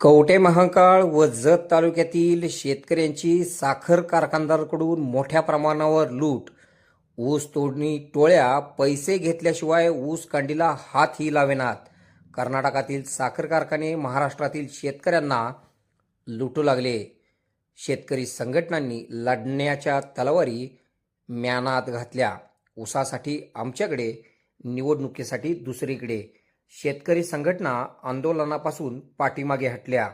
कवटे महाकाळ व जत तालुक्यातील शेतकऱ्यांची साखर कारखानदाराकडून मोठ्या प्रमाणावर लूट. ऊस तोडणी टोळ्या पैसे घेतल्याशिवाय ऊस कांडीला हातही लावेनात. कर्नाटकातील साखर कारखाने महाराष्ट्रातील शेतकऱ्यांना लुटू लागले. शेतकरी संघटनांनी लढण्याच्या तलवारी म्यानात घातल्या. ऊसासाठी आमच्याकडे निवडणुकीसाठी दुसरीकडे शेतकरी संघटना आंदोलनापासून पाठीमागे हटल्या.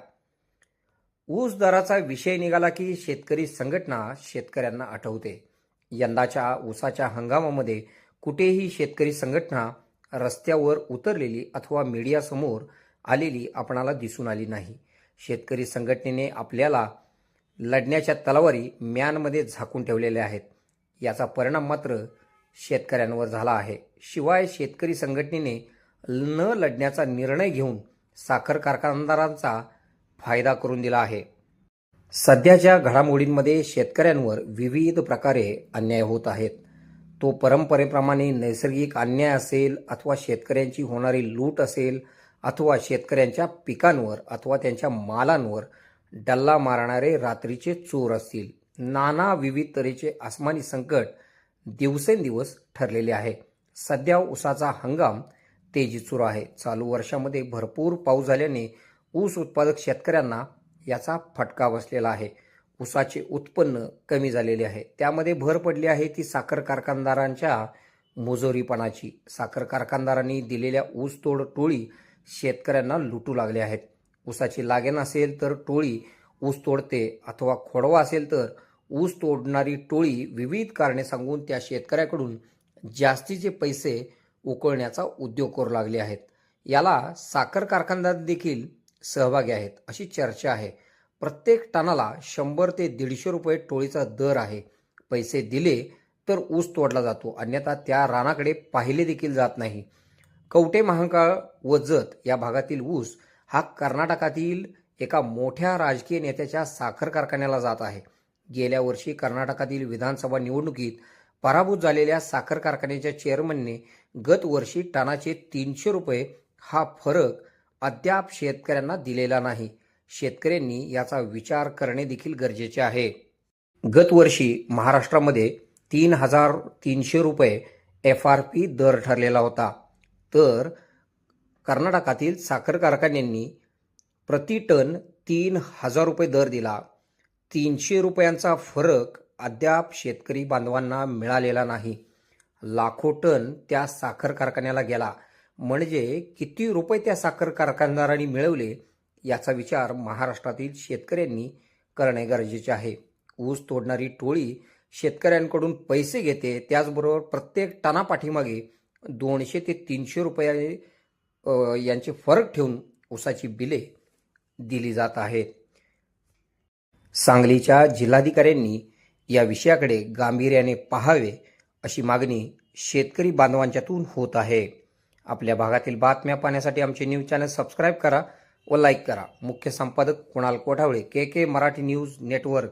ऊस दराचा विषय निघाला की शेतकरी संघटना शेतकऱ्यांना आठवते. यंदाच्या ऊसाच्या हंगामामध्ये कुठेही शेतकरी संघटना रस्त्यावर उतरलेली अथवा मीडियासमोर आलेली आपणाला दिसून आली नाही. शेतकरी संघटनेने आपल्याला लढण्याच्या तलवारी म्यानमध्ये झाकून ठेवलेल्या आहेत. याचा परिणाम मात्र शेतकऱ्यांवर झाला आहे. शिवाय शेतकरी संघटनेने न लढण्याचा निर्णय घेऊन साखर कारखानदारांचा फायदा करून दिला आहे. सध्याच्या घडामोडींमध्ये शेतकऱ्यांवर विविध प्रकारे अन्याय होत आहेत. तो परंपरेप्रमाणे नैसर्गिक अन्याय असेल अथवा शेतकऱ्यांची होणारी लूट असेल अथवा शेतकऱ्यांच्या पिकांवर अथवा त्यांच्या मालांवर डल्ला मारणारे रात्रीचे चोर असतील. नाना विविध तऱ्हेचे आसमानी संकट दिवसेंदिवस ठरलेले आहे. सध्या उसाचा हंगाम तेजी सुरू आहे. चालू वर्षामध्ये भरपूर पाऊस झाल्याने ऊस उत्पादक शेतकऱ्यांना याचा फटका बसलेला आहे. ऊसाचे उत्पन्न कमी झालेले आहे. त्यामध्ये भर पडली आहे ती साखर कारखानदारांच्या मुजोरीपणाची. साखर कारखानदारांनी दिलेल्या ऊस तोड टोळी शेतकऱ्यांना लुटू लागले आहेत. ऊसाची लागेन असेल तर टोळी ऊस तोडते अथवा खोडवा असेल तर ऊस तोडणारी टोळी विविध कारणे सांगून त्या शेतकऱ्याकडून जास्तीचे पैसे उकळण्याचा उद्योग करू लागले आहेत. याला साखर कारखानदार देखील सहभागी आहेत अशी चर्चा आहे. प्रत्येक टनाला शंभर ते दीडशे रुपये टोळीचा दर आहे. पैसे दिले तर ऊस तोडला जातो. अन्यथा त्या रानाकडे पाहिले देखील जात नाही. कवटे महाकाळ व जत या भागातील ऊस हा कर्नाटकातील एका मोठ्या राजकीय नेत्याच्या साखर कारखान्याला जात आहे. गेल्या वर्षी कर्नाटकातील विधानसभा निवडणुकीत पराभूत झालेल्या साखर कारखान्याच्या चेअरमनने गत वर्षी टनाचे तीनशे रुपये हा फरक अद्याप शेतकऱ्यांना दिलेला नाही. शेतकऱ्यांनी याचा विचार करणे देखील गरजेचे आहे. गत वर्षी महाराष्ट्रामध्ये तीन हजार तीनशे रुपये एफ आर पी दर ठरलेला होता. तर कर्नाटकातील साखर कारखान्यांनी प्रति टन तीन हजार रुपये दर दिला. तीनशे रुपयांचा फरक अद्याप शेतकरी बांधवांना मिळालेला नाही. लाखो टन त्या साखर कारखान्याला गेला. म्हणजे किती रुपये त्या साखर कारखानदारांनी मिळवले याचा विचार महाराष्ट्रातील शेतकऱ्यांनी करणे गरजेचे आहे. ऊस तोडणारी टोळी शेतकऱ्यांकडून पैसे घेते त्याचबरोबर प्रत्येक टनापाठीमागे दोनशे ते तीनशे रुपये यांचे फरक ठेवून ऊसाची बिले दिली जात आहेत. सांगलीच्या जिल्हाधिकाऱ्यांनी या विषयाकडे गांभीर्याने पाहावे अशी मागणी शेतकरी बांधवांच्यातून होत आहे. आपल्या भागातील बातम्या पाहण्यासाठी आमचे न्यूज चॅनल सबस्क्राईब करा व लाईक करा. मुख्य संपादक Kunal Kothawale K K Marathi news network.